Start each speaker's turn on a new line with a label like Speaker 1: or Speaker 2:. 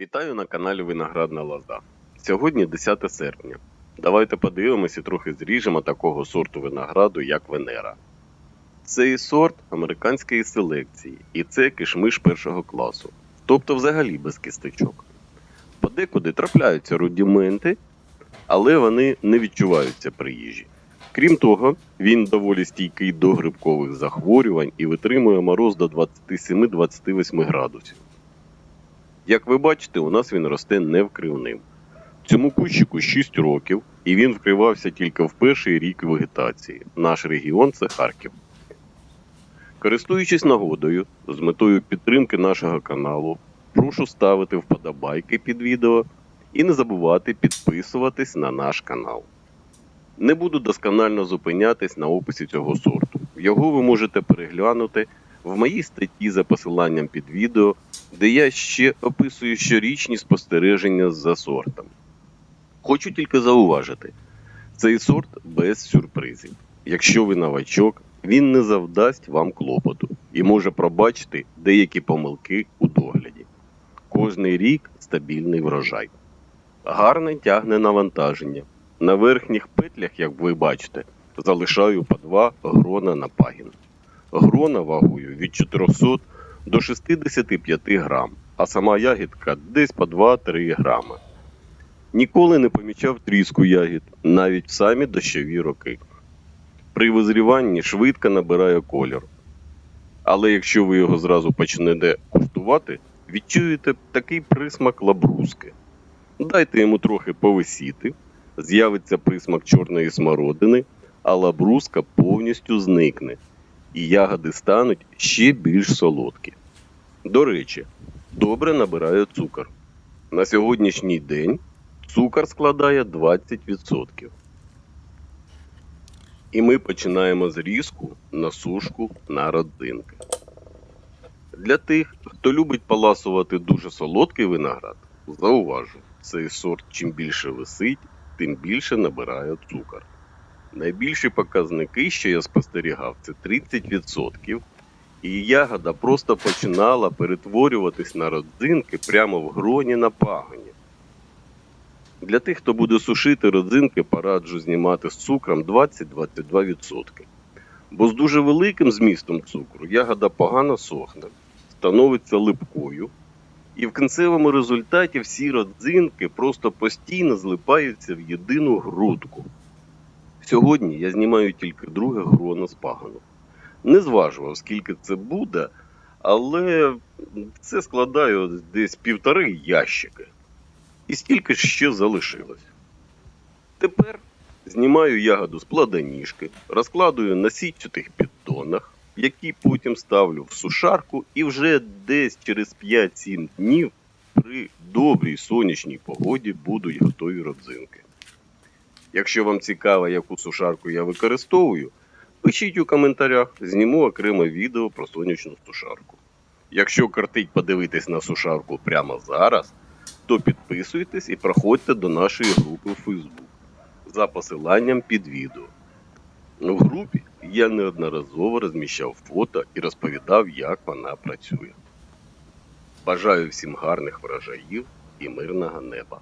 Speaker 1: Вітаю на каналі Виноградна Лоза. Сьогодні 10 серпня. Давайте подивимося і трохи зріжемо такого сорту винограду, як Венера. Цей сорт американської селекції, і це кишмиш першого класу, тобто взагалі без кісточок. Подекуди трапляються рудіменти, але вони не відчуваються при їжі. Крім того, він доволі стійкий до грибкових захворювань і витримує мороз до 27-28 градусів. Як ви бачите, у нас він росте невкривним. Цьому кущику 6 років, і він вкривався тільки в перший рік вегетації. Наш регіон це Харків. Користуючись нагодою, з метою підтримки нашого каналу, прошу ставити вподобайки під відео і не забувати підписуватись на наш канал. Не буду досконально зупинятись на описі цього сорту. Його ви можете переглянути в моїй статті за посиланням під відео, де я ще описую щорічні спостереження за сортом. Хочу тільки зауважити, цей сорт без сюрпризів. Якщо ви новачок, він не завдасть вам клопоту і може пробачити деякі помилки у догляді. Кожний рік стабільний врожай. Гарне тягне навантаження. На верхніх петлях, як ви бачите, залишаю по два грона на пагін. Грона вагою від 400 до 65 грам, а сама ягідка десь по 2-3 грами. Ніколи не помічав тріску ягід, навіть в самі дощові роки. При визріванні швидко набирає колір. Але якщо ви його зразу почнете куштувати, відчуєте такий присмак лабруски. Дайте йому трохи повисіти, з'явиться присмак чорної смородини, а лабруска повністю зникне, і ягоди стануть ще більш солодкі. До речі, добре набирає цукор. На сьогоднішній день цукор складає 20%. І ми починаємо зрізку на сушку на родзинки. Для тих, хто любить поласувати дуже солодкий виноград, зауважу, цей сорт чим більше висить, тим більше набирає цукор. Найбільші показники, що я спостерігав, це 30%. І ягода просто починала перетворюватись на родзинки прямо в гроні на пагоні. Для тих, хто буде сушити родзинки, пораджу знімати з цукром 20-22%. Бо з дуже великим змістом цукру ягода погано сохне, становиться липкою, і в кінцевому результаті всі родзинки просто постійно злипаються в єдину грудку. Сьогодні я знімаю тільки друге гроно з пагану. Не зважував, скільки це буде, але це складає десь півтори ящики. І стільки ж ще залишилось. Тепер знімаю ягоду з плодоніжки, розкладую на сітчатих піддонах, які потім ставлю в сушарку і вже десь через 5-7 днів при добрій сонячній погоді будуть готові родзинки. Якщо вам цікаво, яку сушарку я використовую, пишіть у коментарях, зніму окреме відео про сонячну сушарку. Якщо кортить подивитись на сушарку прямо зараз, то підписуйтесь і проходьте до нашої групи в Facebook за посиланням під відео. В групі я неодноразово розміщав фото і розповідав, як вона працює. Бажаю всім гарних врожаїв і мирного неба!